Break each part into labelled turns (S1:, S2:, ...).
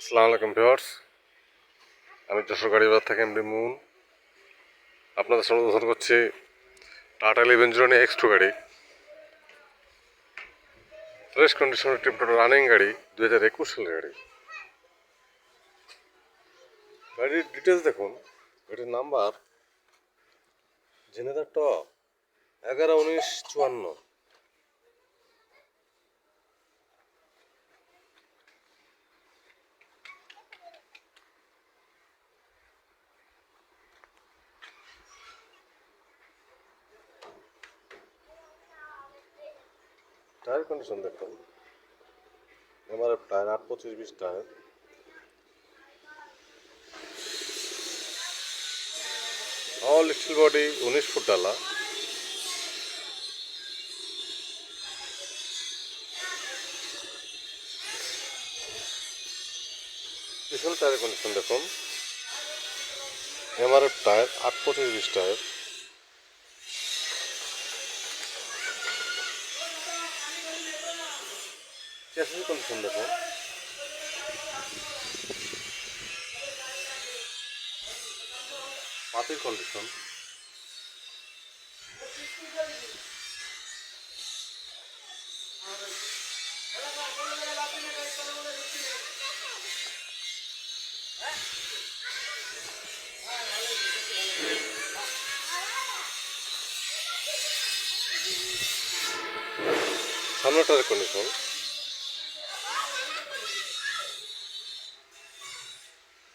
S1: আসসালামু আলাইকুম ভিউয়ার্স। আমি যশোর গাড়িবাজার থেকে এমডি মুন। আপনাদের সামনে দর্শন করছি Tata eleven zero X two গাড়ি। ফ্রেশ কন্ডিশনের টিপটপ রানিং গাড়ি দু হাজার একুশ সালের গাড়ি। গাড়ির ডিটেলস দেখুন। গাড়ির নাম্বার জেনেদার টপ এগারো উনিশ চুয়ান্ন। টায়ার কন্ডিশন দেখুন। এমআরএফ টায়ার আট পঁচিশ বিশ টায়ার। অল স্টিল বডি উনিশ ফুট ডালা। পিছনে টায়ার কন্ডিশন দেখুন। এমআরএফ টায়ার আট পঁচিশ বিশ টায়ার। চেসিস কন্ডিশন দেখুন পাতির কন্ডিশন সামনেটার কন্ডিশন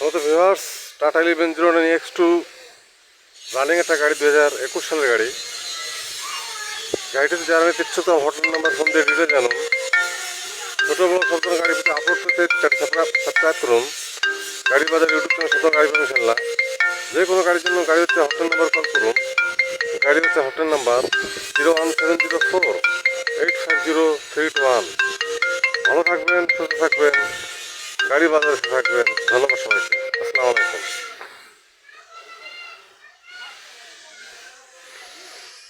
S1: আমাদের viewers, Tata eleven zero nine X two running একটা গাড়ি দু হাজার একুশ সালের গাড়ি। গাড়িটিতে যারা নিতে ইচ্ছুক তো হোটেল নাম্বার ফোন দিয়ে ডিটেল জানুন। ছোটো বড় সব ধরনের গাড়ি পেতে আপলোড করতে সাবস্ক্রাইব করুন। গাড়ি বাজার ইউটিউব চ্যানেল সব গাড়ি পাবেন ইনশাল্লাহ যে কোনো গাড়ির জন্য গাড়ি হচ্ছে হোটেল নাম্বার কল করুন। গাড়ি হচ্ছে hotel number zero one seven zero four eight five zero three one ভালো থাকবেন, সুস্থ থাকবেন, গাড়ি বাজার থাকবেন। ধন্যবাদ। work.